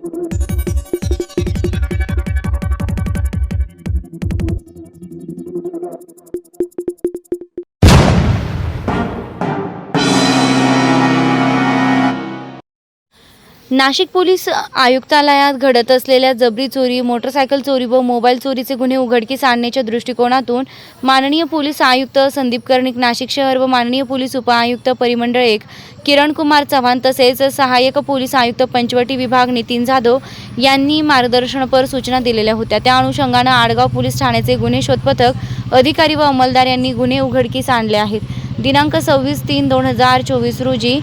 Thank you. Nashik police आयुक्तालयात घडत असलेल्या जबरी चोरी मोटरसायकल चोरी व मोबाईल चोरीचे गुन्हे उघडकीस आणण्याच्या दृष्टिकोनातून माननीय पोलीस आयुक्त संदीप कर्णिक नाशिक शहर व माननीय पोलीस उपआयुक्त परिमंडळ एक किरण कुमार चव्हाण तसेच सहाय्यक पोलीस आयुक्त पंचवटी विभाग नितीन जाधव यांनी मार्गदर्शनपर सूचना दिलेल्या होत्या. त्या अनुषंगानं आडगाव पोलीस ठाण्याचे गुन्हे शोध पथक अधिकारी व अंमलदार यांनी गुन्हे उघडकीस आणले आहेत. दिनांक सव्वीस तीन दोन हजार चोवीस रोजी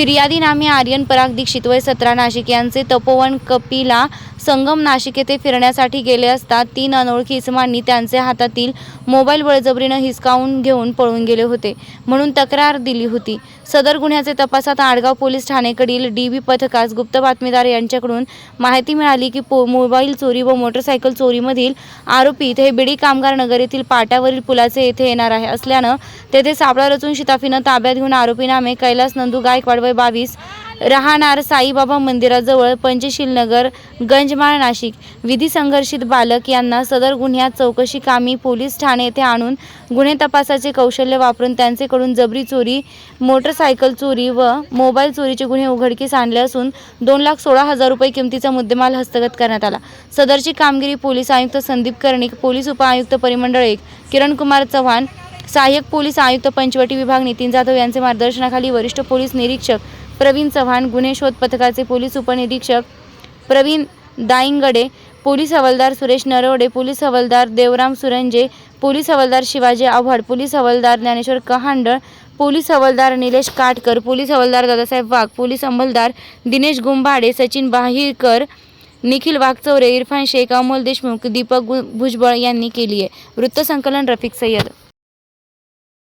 फिर्यादी नामे आर्यन पराग दीक्षित वय सतरा नाशिक यांचे तपोवन कपिला संगम नाशिक येथे फिरण्यासाठी गेले असता तीन अनोळखी इसमांनी त्यांचे हातातील मोबाईल बळजबरीनं हिसकावून घेऊन पळून गेले होते म्हणून तक्रार दिली होती. सदर गुन्ह्याचे तपासात आडगाव पोलीस ठाणेकडील डी बी पथकास गुप्त बातमीदार यांच्याकडून माहिती मिळाली की पो मोबाईल चोरी व मोटरसायकल चोरीमधील आरोपीत हे बिडी कामगार नगर येथील पाट्यावरील पुलाचे येथे येणार आहे असल्यानं तेथे सापळा रचून शिताफीनं ताब्यात घेऊन आरोपी नामे कैलास नंदू गायकवाड वय बावीस. राहणार साईबाबा मंदिराजवळ पंचशीलनगर गंजमाळ नाशिक. विधी संघर्षित बालक यांना सदर गुन्ह्यात चौकशी कामी पोलीस ठाणे येथे आणून गुन्हे तपासाचे कौशल्य वापरून त्यांचेकडून जबरी चोरी मोटरसायकल चोरी व मोबाईल चोरीचे गुन्हे उघडकीस आणले असून दोन लाख सोळा हजार रुपये किमतीचा मुद्देमाल हस्तगत करण्यात आला. सदरची कामगिरी पोलीस आयुक्त संदीप कर्णिक पोलीस उपआयुक्त परिमंडळ एक किरण कुमार चव्हाण सहाय्यक पोलीस आयुक्त पंचवटी विभाग नितीन जाधव यांचे मार्गदर्शनाखाली वरिष्ठ पोलीस निरीक्षक प्रवीण चव्हाण गुन्हे शोध पथकाचे पोलीस उपनिरीक्षक प्रवीण दाईंगडे पोलीस हवालदार सुरेश नरवडे पोलीस हवालदार देवराम सुरंजे पोलीस हवालदार शिवाजी आव्हाड पोलीस हवालदार ज्ञानेश्वर कहांडळ पोलीस हवालदार निलेश काटकर पोलीस हवालदार दादासाहेब वाघ पोलीस अंमलदार दिनेश गुंभाडे सचिन बाहिरकर निखिल वाघचौरे इरफान शेख अमोल देशमुख दीपक गु- भुजबळ यांनी केली आहे. वृत्तसंकलन रफिक सय्यद.